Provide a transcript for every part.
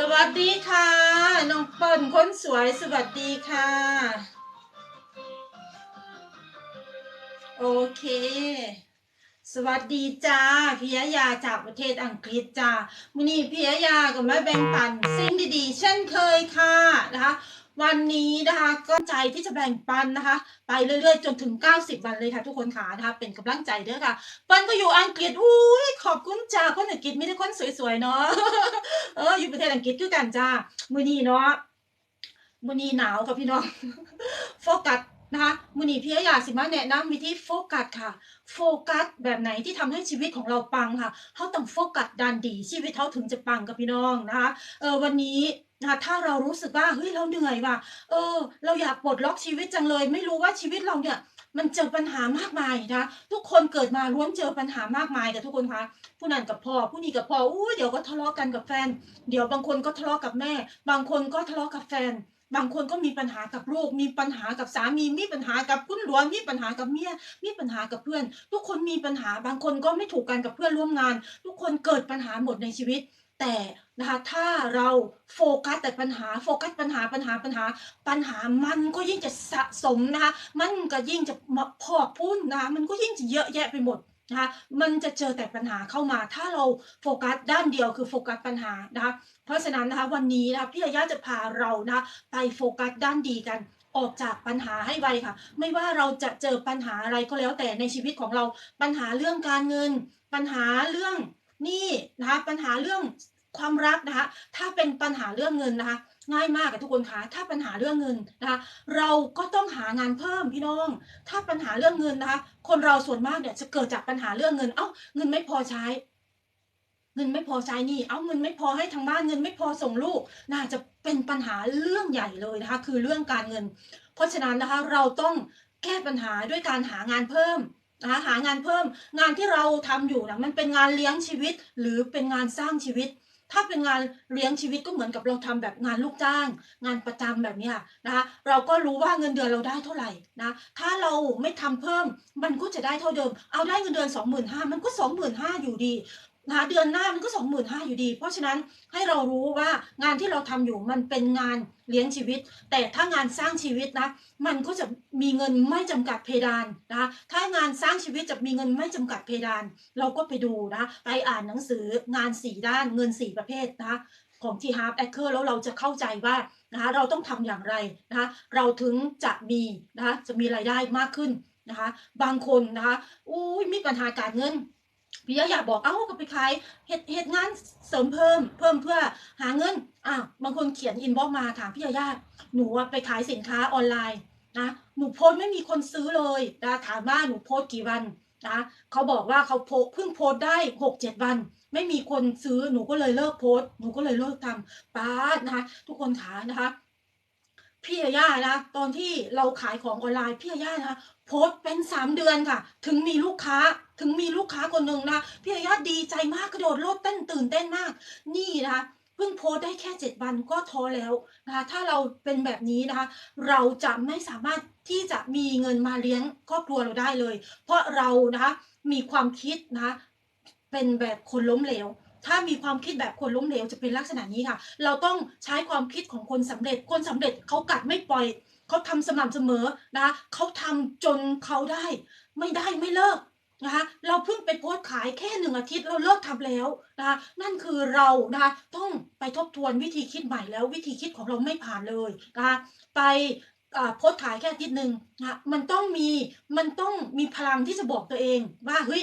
สวัสดีค่ะ น้องเปิ้ลคนสวยสวัสดีค่ะ โอเค สวัสดีจ้าพิยายาจากประเทศอังกฤษจ้าวันนี้พิยายาก็มาแบ่งปันสิ่งดีๆ เช่นเคยค่ะนะคะ วันนี้นะคะก็ใจที่จะแบ่งปันนะคะ ไปเรื่อยๆ จนถึง 90 วันเลยค่ะ ทุกคนค่ะนะคะ เป็นกำลังใจเด้อค่ะ ปันก็อยู่อังกฤษอุ้ยขอบคุณจ้าคนอังกฤษมีแต่คนสวยๆเนาะเอออยู่ประเทศอังกฤษคือกันจ้ามือนี้เนาะมือนี้หนาวค่ะพี่น้องโฟกัส นะคะมื้อนี้พี่อยากสิมาแนะนำวิธีโฟกัสค่ะ โฟกัสแบบไหนที่ทำให้ชีวิตของเราปังค่ะเฮาต้องโฟกัสด้านดีชีวิตเฮาถึงจะปังกับพี่น้องนะคะเออวันนี้นะคะถ้าเรารู้สึกว่าเฮ้ยเราเหนื่อยว่ะเออ เราอยากปลดล็อกชีวิตจังเลย ไม่รู้ว่าชีวิตเราเนี่ยมันเจอปัญหามากมายนะทุกคนเกิดมาล้วนเจอปัญหามากมายกับทุกคนคะผู้นั้นกับพ่อผู้นี้กับพ่ออู้เดี๋ยวก็ทะเลาะกันกับแฟน เดี๋ยวบางคนก็ทะเลาะกับแม่ บางคนก็ทะเลาะกับแฟน บางคนก็มีปัญหากับลูก มีปัญหากับสามี มีปัญหากับคุณหลวงมีปัญหากับเมีย มีปัญหากับเพื่อน ทุกคนมีปัญหา บางคนก็ไม่ถูกกันกับเพื่อนร่วมงาน ทุกคนเกิดปัญหาหมดในชีวิต แต่นะคะถ้าเราโฟกัสแต่ปัญหาโฟกัสปัญหาปัญหาปัญหา ปัญหามันก็ยิ่งจะสะสมนะคะมันก็ยิ่งจะมาพอกพูนนะมันก็ยิ่งจะเยอะแยะไปหมด นะคะมันจะเจอแต่ปัญหาเข้ามา ถ้าเราโฟกัสด้านเดียวคือโฟกัสปัญหานะคะเพราะฉะนั้นนะคะวันนี้นะคะพี่ยาย่าจะพาเรานะไปโฟกัสด้านดีกันออกจากปัญหาให้ไวค่ะ ไม่ว่าเราจะเจอปัญหาอะไรก็แล้วแต่ในชีวิตของเราปัญหาเรื่องการเงิน ปัญหาเรื่องหนี้นะคะปัญหาเรื่องความรักนะคะถ้าเป็นปัญหาเรื่องเงินนะคะ ง่ายมากกับทุกคนคะถ้าปัญหาเรื่องเงินนะคะเราก็ต้องหางานเพิ่มพี่น้อง ถ้าปัญหาเรื่องเงินนะคะคนเราส่วนมากเนี่ยจะเกิดจากปัญหาเรื่องเงิน เอ้าเงินไม่พอใช้ เงินไม่พอใช้นี่ เอ้าเงินไม่พอให้ทางบ้านเงินไม่พอส่งลูก น่าจะเป็นปัญหาเรื่องใหญ่เลยนะคะ คือเรื่องการเงิน เพราะฉะนั้นนะคะเราต้องแก้ปัญหาด้วยการหางานเพิ่มนะคะหางานเพิ่ม งานที่เราทำอยู่นะมันเป็นงานเลี้ยงชีวิต หรือเป็นงานสร้างชีวิต ถ้าเป็นงานเลี้ยงชีวิตก็เหมือนกับเราทำแบบงานลูกจ้าง งานประจำแบบนี้นะคะเราก็รู้ว่าเงินเดือนเราได้เท่าไหร่นะถ้าเราไม่ทำเพิ่มมันก็จะได้เท่าเดิม เอาได้เงินเดือน 25,000มันก็ 25,000อยู่ดี นะคะเดือนหน้ามันก็25,000อยู่ดี เพราะฉะนั้นให้เรารู้ว่างานที่เราทำอยู่มันเป็นงานเลี้ยงชีวิต แต่ถ้างานสร้างชีวิตนะมันก็จะมีเงินไม่จำกัดเพดานนะคะถ้างานสร้างชีวิตจะมีเงินไม่จำกัดเพดาน เราก็ไปดูนะไปอ่านหนังสืองานสี่ด้านเงินสี่ประเภทนะของที่ Hard a c k e r แล้วเราจะเข้าใจว่านะคะเราต้องทำอย่างไรนะคะเราถึงจะมีนะคะจะมีรายได้มากขึ้นนะคะบางคนนะคะอุ้ยมีปัญหาการเงิน พี่ยาอยากบอกเอ้าก็ไปขายเฮ็ดเฮ็ดงานเสริมเพิ่ม เพิ่มเพื่อหาเงินอะบางคนเขียนอินบ็อกมาถามพี่ยาย่าหนูอะไปขายสินค้าออนไลน์นะหนูโพสไม่มีคนซื้อเลยนะถามว่าหนูโพสกี่วันนะเขาบอกว่าเขาโพเพิ่งโพสได้หกเจ็ดวัน ไม่มีคนซื้อหนูก็เลยเลิกโพสหนูก็เลยเลิกทำป้านะคะทุกคนขานะคะ พี่ยาย่านะตอนที่เราขายของออนไลน์พี่ยาย่านะโพสเป็นสามเดือนค่ะ ถึงมีลูกค้าถึงมีลูกค้าคนหนึ่งนะพี่ยาย่าดีใจมากกระโดดโลดเต้นตื่นเต้นมาก นี่นะคะเพิ่งโพสได้แค่เจ็ดวันก็ท้อแล้วนะคะถ้าเราเป็นแบบนี้นะคะเราจะไม่สามารถที่จะมีเงินมาเลี้ยงครอบครัวเราได้เลย เพราะเรานะคะมีความคิดนะคะเป็นแบบคนล้มเหลว ถ้ามีความคิดแบบคนล้มเหลวจะเป็นลักษณะนี้ค่ะ เราต้องใช้ความคิดของคนสำเร็จ คนสำเร็จเขากัดไม่ปล่อยเขาทำสม่ำเสมอนะคะเขาทำจนเขาได้ ไม่ได้ไม่เลิกนะคะเราเพิ่งไปโพสต์ขายแค่หนึ่งอาทิตย์เราเลิกทำแล้วนะคะนั่นคือเรานะคะต้องไปทบทวนวิธีคิดใหม่แล้ววิธีคิดของเราไม่ผ่านเลยนะคะไปโพสต์ขายแค่อาทิตย์หนึ่งนะมันต้องมีมันต้องมีพลังที่จะบอกตัวเองว่าเฮ้ย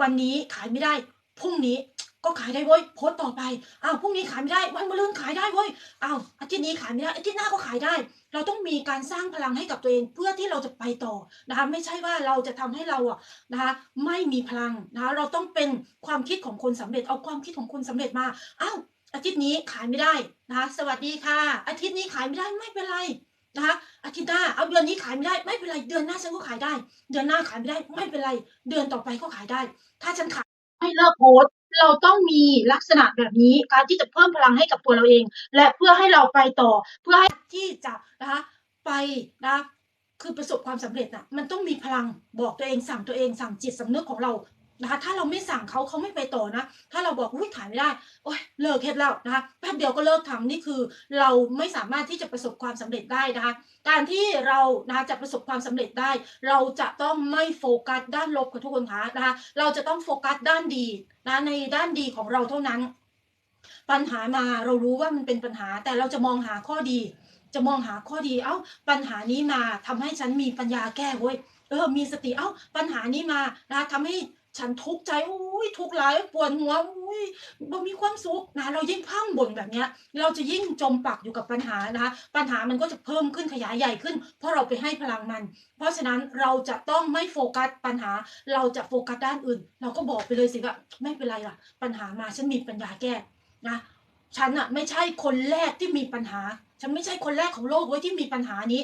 วันนี้ขายไม่ได้พรุ่งนี้ ก็ขายได้เว้ยโพสต์ต่อไปอ้าวพรุ่งนี้ขายไม่ได้ วันมะรืนขายได้เว้ยอ้าวอาทิตย์นี้ขายไม่ได้อาทิตย์หน้าก็ขายได้ เราต้องมีการสร้างพลังให้กับตัวเองเพื่อที่เราจะไปต่อนะคะไม่ใช่ว่าเราจะทำให้เราอะนะคะไม่มีพลังนะคะเราต้องเป็นความคิดของคนสำเร็จเอาความคิดของคนสำเร็จมาอ้าวอาทิตย์นี้ขายไม่ได้นะคะสวัสดีค่ะ อาทิตย์นี้ขายไม่ได้ไม่เป็นไรนะคะอาทิตย์หน้าเอาเดือนนี้ขายไม่ได้ไม่เป็นไร เดือนหน้าฉันก็ขายได้ เดือนหน้าขายไม่ได้ไม่เป็นไร เดือนต่อไปก็ขายได้ ถ้าฉันขายไม่เลิกโพส เราต้องมีลักษณะแบบนี้การที่จะเพิ่มพลังให้กับตัวเราเอง และเพื่อให้เราไปต่อ เพื่อให้ที่จะนะคะไปนะคือประสบความสำเร็จน่ะมันต้องมีพลังบอกตัวเองสั่งตัวเองสั่งจิตสำนึกของเรา นะคะ ถ้าเราไม่สั่งเขาเขาไม่ไปต่อนะ ถ้าเราบอกอุ้ยขายไม่ได้ โอ๊ยเลิกเฮ็ดแล้วนะคะ แป๊บเดียวก็เลิกทำนี่คือ เราไม่สามารถที่จะประสบความสำเร็จได้นะคะ การที่เรานะคะจะประสบความสำเร็จได้ เราจะต้องไม่โฟกัสด้านลบค่ะทุกคนคะนะคะ เราจะต้องโฟกัสด้านดีนะในด้านดีของเราเท่านั้น ปัญหามาเรารู้ว่ามันเป็นปัญหา แต่เราจะมองหาข้อดี จะมองหาข้อดี เอ้า ปัญหานี้มาทำให้ฉันมีปัญญาแก้เว้ยเออ มีสติ เอ้า ปัญหานี้มานะทำให้ ฉันทุกข์ใจอุ้ยทุกข์หลายปวดหัวอุ้ยบ่มีความสุขนะเรายิ่งพร่ำบ่นแบบเนี้ย เราจะยิ่งจมปักอยู่กับปัญหานะคะ ปัญหามันก็จะเพิ่มขึ้นขยายใหญ่ขึ้น เพราะเราไปให้พลังมัน เพราะฉะนั้นเราจะต้องไม่โฟกัสปัญหา เราจะโฟกัสด้านอื่น เราก็บอกไปเลยสิว่าไม่เป็นไรล่ะ ปัญหามาฉันมีปัญญาแก้นะฉันอะไม่ใช่คนแรกที่มีปัญหา ฉันไม่ใช่คนแรกของโลกไว้ที่มีปัญหานี้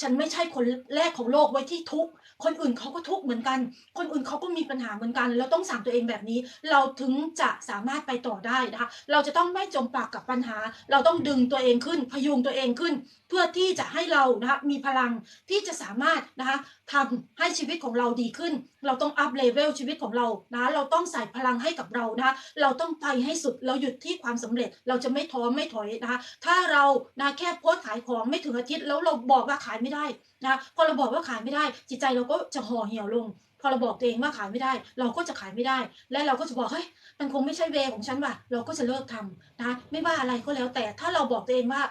ฉันไม่ใช่คนแรกของโลกไว้ที่ทุกข์ คนอื่นเขาก็ทุกข์เหมือนกัน คนอื่นเขาก็มีปัญหาเหมือนกัน เราต้องสั่งตัวเองแบบนี้ เราถึงจะสามารถไปต่อได้นะคะ เราจะต้องไม่จมปากกับปัญหา เราต้องดึงตัวเองขึ้น พยุงตัวเองขึ้น เพื่อที่จะให้เรานะคะมีพลังที่จะสามารถนะคะทำให้ชีวิตของเราดีขึ้น เราต้องอัพเลเวลชีวิตของเรานะเราต้องใส่พลังให้กับเรานะคะเราต้องไปให้สุด เราหยุดที่ความสำเร็จ เราจะไม่ท้อไม่ถอยนะคะ ถ้าเรานะแค่โพสขายของไม่ถึงอาทิตย์แล้วเราบอกว่าขายไม่ได้นะพอเราบอกว่าขายไม่ได้ จิตใจเราก็จะห่อเหี่ยวลง พอเราบอกตัวเองว่าขายไม่ได้ เราก็จะขายไม่ได้ และเราก็จะบอกเฮ้ยมันคงไม่ใช่เวของฉันว่ะ เราก็จะเลิกทำนะไม่ว่าอะไรก็แล้ว แต่ถ้าเราบอกตัวเองว่า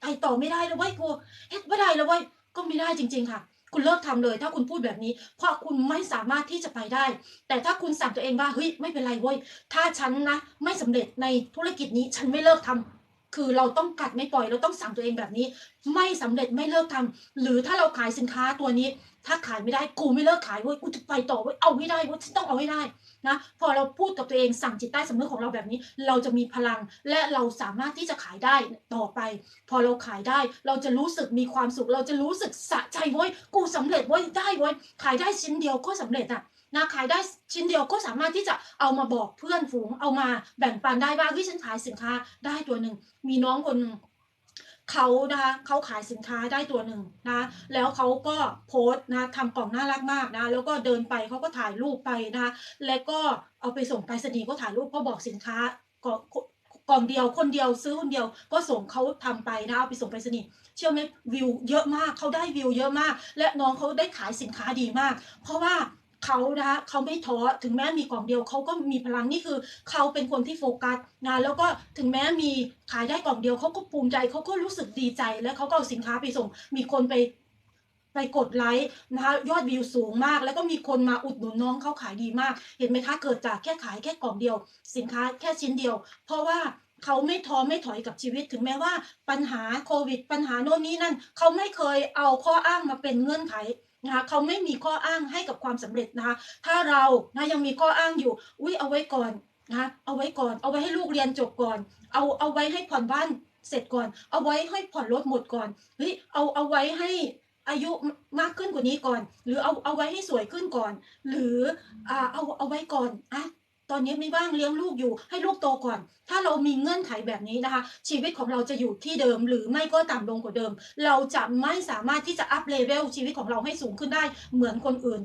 ไปต่อไม่ได้แล้วเว้ยกูเฮ็ดไม่ได้แล้วเว้ยก็ไม่ได้จริง ๆค่ะคุณเลิกทำเลย ถ้าคุณพูดแบบนี้ เพราะคุณไม่สามารถที่จะไปได้ แต่ถ้าคุณสั่งตัวเองว่าเฮ้ยไม่เป็นไรเว้ยถ้าฉันนะไม่สำเร็จในธุรกิจนี้ฉันไม่เลิกทำ คือเราต้องกัดไม่ปล่อยเราต้องสั่งตัวเองแบบนี้ ไม่สำเร็จไม่เลิกทำหรือถ้าเราขายสินค้าตัวนี้ ถ้าขายไม่ได้กูไม่เลิกขายเว้ยกูจะไปต่อเว้ยเอาให้ได้เว้ยฉันต้องเอาให้ได้นะพอเราพูดกับตัวเองสั่งจิตใต้สำนึกของเราแบบนี้ เราจะมีพลังและเราสามารถที่จะขายได้ต่อไป พอเราขายได้เราจะรู้สึกมีความสุข เราจะรู้สึกสะใจเว้ยกูสำเร็จเว้ยได้เว้ยขายได้ชิ้นเดียวก็สำเร็จอะ นะขายได้ชิ้นเดียวก็สามารถที่จะเอามาบอกเพื่อนฝูงเอามาแบ่งปันได้ว่าเฮ้ยฉันขายสินค้าได้ตัวหนึ่งมีน้องคนเขานะคะเขาขายสินค้าได้ตัวหนึ่งนะแล้วเขาก็โพสต์นะทำกล่องน่ารักมากนะแล้วก็เดินไปเขาก็ถ่ายรูปไปนะคะแล้วก็เอาไปส่งไปรษณีย์ก็ถ่ายรูปเขาบอกสินค้าก็กล่องเดียวคนเดียวซื้อคนเดียวก็ส่งเขาทำไปนะเอาไปส่งไปรษณีย์เชื่อไหมวิวเยอะมากเขาได้วิวเยอะมาก และน้องเขาได้ขายสินค้าดีมาก เพราะว่า เขานะคะเขาไม่ท้อถึงแม้มีกล่องเดียวเขาก็มีพลังนี่คือเขาเป็นคนที่โฟกัสนะแล้วก็ถึงแม้มีขายได้กล่องเดียวเขาก็ภูมิใจเขาก็รู้สึกดีใจ แล้วเขาก็เอาสินค้าไปส่ง มีคนไปไปกดไลค์นะคะยอดวิวสูงมาก แล้วก็มีคนมาอุดหนุนน้องเขาขายดีมาก เห็นไหมคะเกิดจากแค่ขายแค่กล่องเดียว สินค้าแค่ชิ้นเดียว เพราะว่าเขาไม่ท้อไม่ถอยกับชีวิตถึงแม้ว่าปัญหาโควิด ปัญหาโน่นนี่นั่นเขาไม่เคยเอาข้ออ้างมาเป็นเงื่อนไข นะคะเขาไม่มีข้ออ้างให้กับความสำเร็จนะคะถ้าเรานะยังมีข้ออ้างอยู่อุ้ยเอาไว้ก่อนนะคะเอาไว้ก่อน เอาไว้ให้ลูกเรียนจบก่อน เอาเอาไว้ให้ผ่อนบ้านเสร็จก่อน เอาไว้ให้ผ่อนรถหมดก่อนเฮ้ยเอาเอาไว้ให้อายุมากขึ้นกว่านี้ก่อน หรือเอาเอาไว้ให้สวยขึ้นก่อน หรืออ่าเอาเอาไว้ก่อนอะ ตอนนี้ไม่ว่างเลี้ยงลูกอยู่ ให้ลูกโตก่อน ถ้าเรามีเงื่อนไขแบบนี้นะคะ ชีวิตของเราจะอยู่ที่เดิม หรือไม่ก็ต่ำลงกว่าเดิม เราจะไม่สามารถที่จะอัพเลเวลชีวิตของเราให้สูงขึ้นได้เหมือนคนอื่น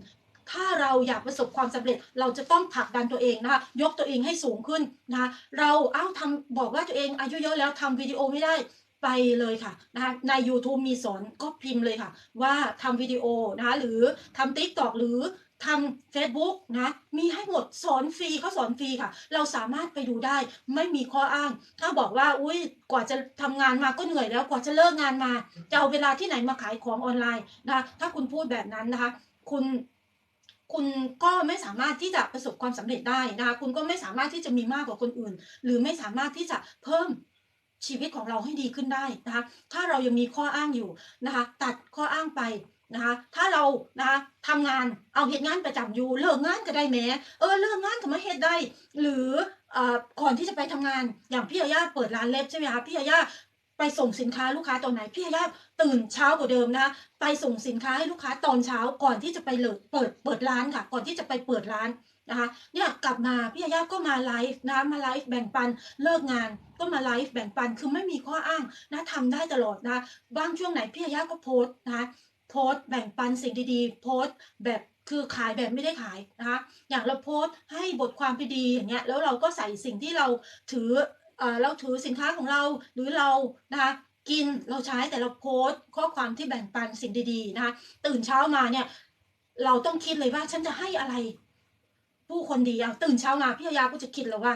ถ้าเราอยากประสบความสำเร็จ เราจะต้องผลักดันตัวเองนะคะ ยกตัวเองให้สูงขึ้นนะคะเราเอ้าทำบอกว่าตัวเองอายุเยอะแล้วทำวิดีโอไม่ได้ไปเลยค่ะนะคะใน YouTube มีสอนก็พิมพ์เลยค่ะ ว่าทำวิดีโอนะคะหรือทำ TikTok หรือ ทำ Facebook นะมีให้หมดสอนฟรีเขาสอนฟรีค่ะ เราสามารถไปดูได้ไม่มีข้ออ้าง ถ้าบอกว่าอุ้ยกว่าจะทำงานมาก็เหนื่อยแล้วกว่าจะเลิกงานมา จะเอาเวลาที่ไหนมาขายของออนไลน์นะคะถ้าคุณพูดแบบนั้นนะคะ คุณคุณก็ไม่สามารถที่จะประสบความสำเร็จได้นะคะคุณก็ไม่สามารถที่จะมีมากกว่าคนอื่น หรือไม่สามารถที่จะเพิ่มชีวิตของเราให้ดีขึ้นได้นะคะถ้าเรายังมีข้ออ้างอยู่นะคะตัดข้ออ้างไป นะคะถ้าเรานะคะทำงานเอาเหตุงานประจำอยู่เลิกงานก็ได้แม้เออเลิกงานก็มาเหตุได้ หรือเอ่อก่อนที่จะไปทำงานอย่างพี่ยาย่าเปิดร้านเล็บใช่ไหมคะพี่ยาย่าไปส่งสินค้าลูกค้าตอนไหนพี่ยาย่าตื่นเช้ากว่าเดิมนะคะไปส่งสินค้าให้ลูกค้าตอนเช้าก่อนที่จะไปเลิกเปิดเปิดร้านค่ะ ก่อนที่จะไปเปิดร้านนะคะเนี่ยกลับมาพี่ยาย่าก็มาไลฟ์นะคะมาไลฟ์แบ่งปันเลิกงานก็มาไลฟ์แบ่งปันคือไม่มีข้ออ้างนะทำได้ตลอดนะบางช่วงไหนพี่ยาย่าก็โพสต์นะคะ โพสต์แบ่งปันสิ่งดีๆ โพสต์แบบคือขายแบบไม่ได้ขายนะคะอย่างเราโพสต์ให้บทความไปดีอย่างเงี้ยแล้วเราก็ใส่สิ่งที่เราถือเอ่อเราถือสินค้าของเราหรือเรานะคะกินเราใช้แต่เราโพสต์ข้อความที่แบ่งปันสิ่งดีๆนะคะตื่นเช้ามาเนี่ยเราต้องคิดเลยว่าฉันจะให้อะไร ผู้คนดีอะตื่นเช้ามาพี่ยาก็จะคิดแล้วว่า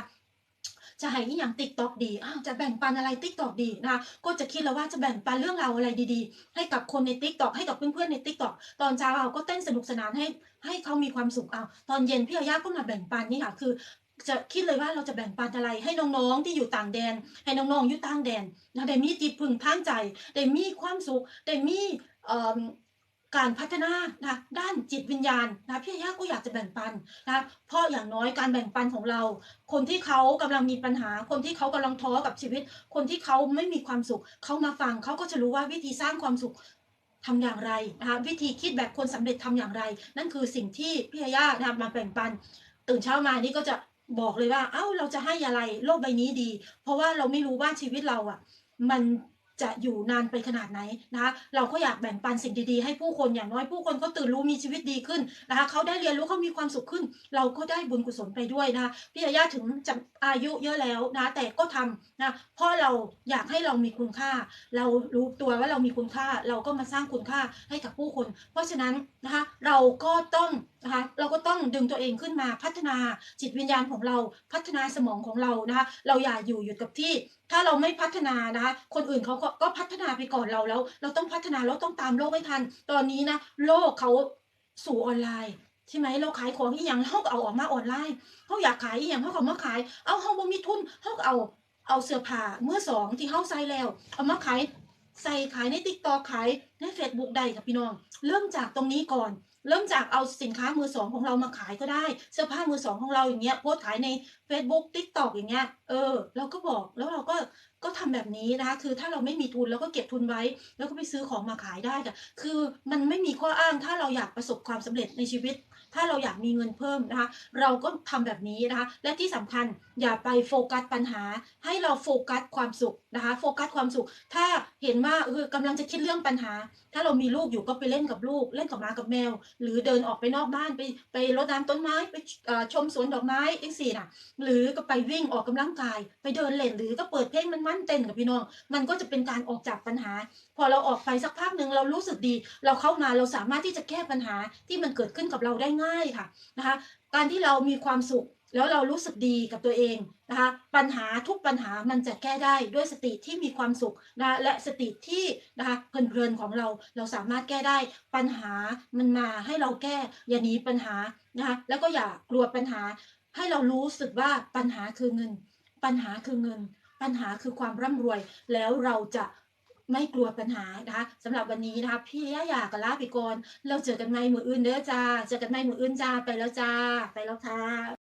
จะให้อหย่างติ๊กตอกดีอ้าวจะแบ่งปันอะไรติ๊กตอกดีนะคะก็จะคิดแล้วว่าจะแบ่งปันเรื่องราวอะไรดีๆ ให้กับคนในติ๊กตอกให้กับเพื่อนๆในติ๊กตอกตอนเช้าเราก็เต้นสนุกสนานให้ให้เขามีความสุขเอาตอนเย็นพี่ยาก็มาแบ่งปันนี่ค่ะคือจะคิดเลยว่าเราจะแบ่งปันอะไรให้น้องๆที่อยู่ต่างแดน ให้น้องๆอยู่ต่างแดนนะได้มีจิตพึงทางใจได้มีความสุขได้มีเอ่อ การพัฒนานะด้านจิตวิญญาณนะพี่ยาก็อยากจะแบ่งปันนะเพราะอย่างน้อยการแบ่งปันของเรา คนที่เขากำลังมีปัญหา คนที่เขากำลังท้อกับชีวิต คนที่เขาไม่มีความสุข เขามาฟังเขาก็จะรู้ว่าวิธีสร้างความสุขทำอย่างไรนะคะวิธีคิดแบบคนสำเร็จทำอย่างไร นั่นคือสิ่งที่พี่ยานะคะมาแบ่งปัน ตื่นเช้ามานี่ก็จะบอกเลยว่า เอ้าเราจะให้อะไรโลกใบนี้ดี เพราะว่าเราไม่รู้ว่าชีวิตเราอะ มัน จะอยู่นานไปขนาดไหนนะคะเราก็อยากแบ่งปันสิ่งดีๆ ให้ผู้คนอย่างน้อยผู้คนเขาตื่นรู้มีชีวิตดีขึ้นนะคะเขาได้เรียนรู้เขามีความสุขขึ้น เราก็ได้บุญกุศลไปด้วยนะคะพี่ยาย่าถึงจะอายุเยอะแล้วนะแต่ก็ทำนะเพราะเราอยากให้เรามีคุณค่า เรารู้ตัวว่าเรามีคุณค่า เราก็มาสร้างคุณค่าให้กับผู้คน เพราะฉะนั้นนะคะเราก็ต้องนะคะเราก็ต้องดึงตัวเองขึ้นมาพัฒนาจิตวิญญาณของเราพัฒนาสมองของเรานะคะเราอย่าอยู่หยุดกับที่ ถ้าเราไม่พัฒนานะคะคนอื่นเขาก็ก็พัฒนาไปก่อนเราแล้ว เราต้องพัฒนาเราต้องตามโลกให้ทัน ตอนนี้นะโลกเขาสู่ออนไลน์ใช่ไหมเราขายของอีหยังเขาก็เอาออกมาออนไลน์เขาอยากขายอีหยังเขาก็เอามาขาย เอาเขาบ่มีทุนเขาก็เอาเอาเสื้อผ้าเมื่อสองที่เขาใส่แล้ว เอามาขายใส่ขายในติ๊กตอกขายในเฟซบุ๊กได้กับพี่น้อง เริ่มจากตรงนี้ก่อน เริ่มจากเอาสินค้ามือสองของเรามาขายก็ได้ เสื้อผ้ามือสองของเราอย่างเงี้ยโพสขายใน Facebook TikTok อย่างเงี้ยเออเราก็บอกแล้วเราก็ก็ทำแบบนี้นะคะคือถ้าเราไม่มีทุนเราก็เก็บทุนไว้ แล้วก็ไปซื้อของมาขายได้ค่ะคือมันไม่มีข้ออ้างถ้าเราอยากประสบความสำเร็จในชีวิต ถ้าเราอยากมีเงินเพิ่มนะคะ เราก็ทำแบบนี้นะคะ และที่สำคัญอย่าไปโฟกัสปัญหา ให้เราโฟกัสความสุขนะคะ โฟกัสความสุข ถ้าเห็นว่าเออกำลังจะคิดเรื่องปัญหา ถ้าเรามีลูกอยู่ก็ไปเล่นกับลูก เล่นกับหมากับแมว หรือเดินออกไปนอกบ้านไปไปรดน้ำต้นไม้ไปชมสวนดอกไม้เองสี่น่ะหรือก็ไปวิ่งออกกำลังกาย ไปเดินเล่นหรือก็เปิดเพลงมันมันเต้นกับพี่น้อง มันก็จะเป็นการออกจากปัญหา พอเราออกไปสักพักหนึ่งเรารู้สึกดี เราเข้ามาเราสามารถที่จะแก้ปัญหาที่มันเกิดขึ้นกับเราได้ง่ายค่ะนะคะ การที่เรามีความสุขแล้วเรารู้สึกดีกับตัวเองนะคะ ปัญหาทุกปัญหามันจะแก้ได้ด้วยสติที่มีความสุขนะและสติที่นะคะเพลินๆของเราเราสามารถแก้ได้ ปัญหามันมาให้เราแก้อย่าหนีปัญหานะคะแล้วก็อย่ากลัวปัญหา ให้เรารู้สึกว่าปัญหาคือเงิน ปัญหาคือเงิน ปัญหาคือความร่ำรวย แล้วเราจะ ไม่กลัวปัญหานะคะสำหรับวันนี้นะคะพี่ย่าอยากกับลาไปก่อนเราเจอกันใหม่มืออื่นเด้อจ้าเจอกันใหม่มืออื่นจ้าไปแล้วจ้า ไปแล้วค่ะ